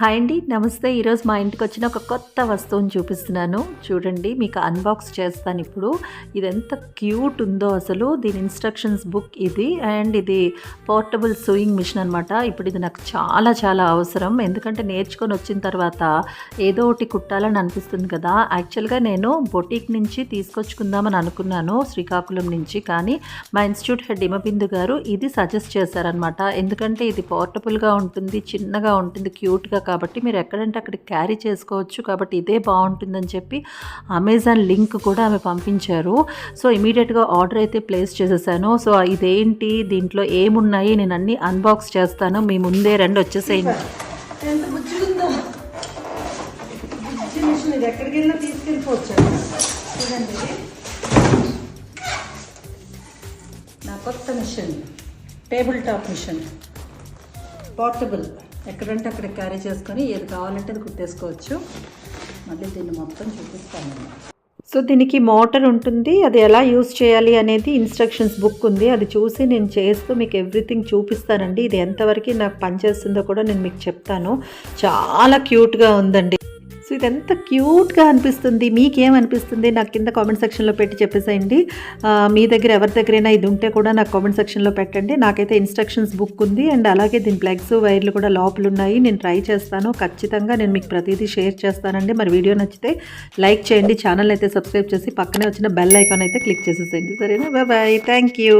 Hi అండి నమస్తే. ఈరోజు మా ఇంటికి వచ్చిన ఒక కొత్త వస్తువుని చూపిస్తున్నాను. చూడండి మీకు అన్బాక్స్ చేస్తాను ఇప్పుడు. ఇది ఎంత క్యూట్ ఉందో అసలు. దీని ఇన్స్ట్రక్షన్స్ బుక్ ఇది. అండ్ ఇది పోర్టబుల్ సూయింగ్ మిషన్ అనమాట ఇప్పుడు ఇది నాకు చాలా చాలా అవసరం. ఎందుకంటే నేర్చుకొని వచ్చిన తర్వాత ఏదో ఒకటి కుట్టాలని అనిపిస్తుంది కదా. యాక్చువల్గా నేను బొటీక్ నుంచి తీసుకొచ్చుకుందామని అనుకున్నాను శ్రీకాకుళం నుంచి. కానీ మా ఇన్స్టిట్యూట్ హెడ్ ఇమబిందు గారు ఇది సజెస్ట్ చేశారనమాట ఎందుకంటే ఇది పోర్టబుల్గా ఉంటుంది చిన్నగా ఉంటుంది క్యూట్గా కాబట్టి మీరు ఎక్కడంటే అక్కడ క్యారీ చేసుకోవచ్చు కాబట్టి ఇదే బాగుంటుందని చెప్పి అమెజాన్ లింక్ కూడా ఆమె పంపించారు. సో ఇమీడియట్గా ఆర్డర్ అయితే ప్లేస్ చేసేసాను. సో ఇదేంటి? దీంట్లో ఏమున్నాయి? నేను అన్ని అన్బాక్స్ చేస్తాను. మీ ముందే రండి వచ్చేసేయండి. ఎక్కడికి వెళ్ళినా తీసుకెళ్ళిపోవచ్చు చూడండి నా కొత్త machine. Table top machine. Portable ఎక్కడంటే అక్కడ క్యారీ చేసుకొని ఏది కావాలంటే అది కుట్టేసుకోవచ్చు. మళ్ళీ దీన్ని మొత్తం చూపిస్తాను. సో దీనికి మోటార్ ఉంటుంది. అది ఎలా యూస్ చేయాలి అనేది ఇన్స్ట్రక్షన్స్ బుక్ ఉంది. అది చూసి నేను చేస్తూ మీకు ఎవ్రీథింగ్ చూపిస్తానండి. ఇది ఎంతవరకు నాకు పనిచేస్తుందో కూడా నేను మీకు చెప్తాను. చాలా క్యూట్గా ఉందండి. సో ఇది ఎంత క్యూట్గా అనిపిస్తుంది మీకేమనిపిస్తుంది? నాకు కింద కామెంట్ సెక్షన్లో పెట్టి చెప్పేసేయండి. మీ దగ్గర ఎవరి దగ్గరైనా ఇది ఉంటే కూడా నాకు కామెంట్ సెక్షన్లో పెట్టండి. నాకైతే ఇన్స్ట్రక్షన్స్ బుక్ ఉంది అండ్ అలాగే దీని ప్లగ్స్ వైర్లు కూడా లోపలు ఉన్నాయి నేను ట్రై చేస్తాను. ఖచ్చితంగా నేను మీకు ప్రతిదీ షేర్ చేస్తానండి. మరి వీడియో నచ్చితే లైక్ చేయండి. ఛానల్ అయితే సబ్స్క్రైబ్ చేసి పక్కనే వచ్చిన బెల్ ఐకాన్ అయితే క్లిక్ చేసేసేయండి. సరేనా? Bye thank you